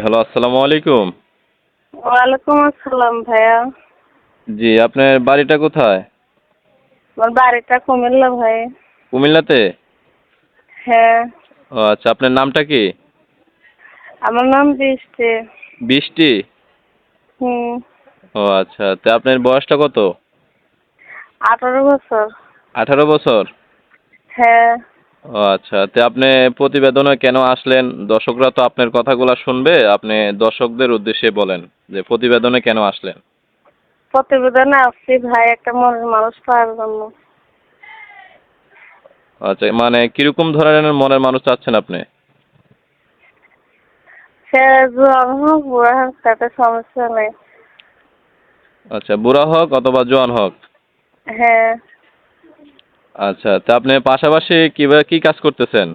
Hello আসসালামু আলাইকুম। ওয়ালাইকুম আসসালাম ভাইয়া। জি আপনার বাড়িটা কোথায়? আমার বাড়িটা কুমিল্লা ভাই। কুমিল্লাতে? হ্যাঁ। ও আচ্ছা আপনার নামটা কি? আমার নাম বৃষ্টি। বৃষ্টি? হুম। ও আচ্ছা তা আপনার বয়সটা কত? আঠারো বছর। আঠারো বছর? হ্যাঁ। ও আচ্ছা তা আপনি প্রতিবেদনে কেন আসলেন? দর্শকরা তো আপনার কথাগুলো শুনবে আপনি দর্শকদের উদ্দেশ্যে বলেন যে প্রতিবেদনে কেন আসলেন? প্রতিবেদনে আসছি ভাই একটা মনের মানুষ পাওয়ার জন্য। আচ্ছা মানে কীরকম ধরনের মনের মানুষ চাচ্ছেন আপনি? সে জোয়ান হোক বুড়া হোক তাতে সমস্যা নেই। আচ্ছা বুড়া হোক অথবা জোয়ান হোক? হ্যাঁ। আচ্ছা তা আপনি পাশাপাশি কীভাবে কি কাজ করতেছেন?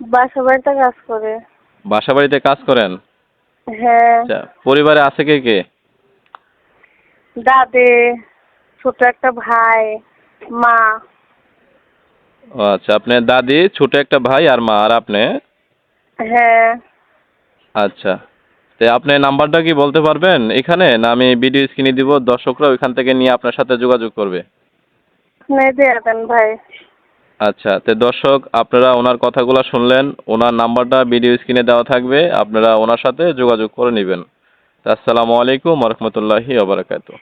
বাসা বাড়িতে কাজ করে। বাসা বাড়িতে কাজ করেন? হ্যাঁ। আচ্ছা পরিবারে আছে কে কে? দাদি ছোট একটা ভাই মা। ও আচ্ছা আপনার দাদি ছোট একটা ভাই আর মা আর আপনি? হ্যাঁ। আচ্ছা তো আপনি নাম্বারটা কি বলতে পারবেন এখানে? না আমি ভিডিও স্ক্রিনে দিব দর্শকরা ওইখান থেকে নিয়ে আপনার সাথে যোগাযোগ করবে। আচ্ছা তো দর্শক, আপনারা ওনার কথাগুলো শুনলেন, ওনার নাম্বারটা ভিডিও স্ক্রিনে দেওয়া থাকবে, আপনারা ওনার সাথে যোগাযোগ করে নেবেন। আসসালামু আলাইকুম রহমতুল্লাহি আবরাকাতু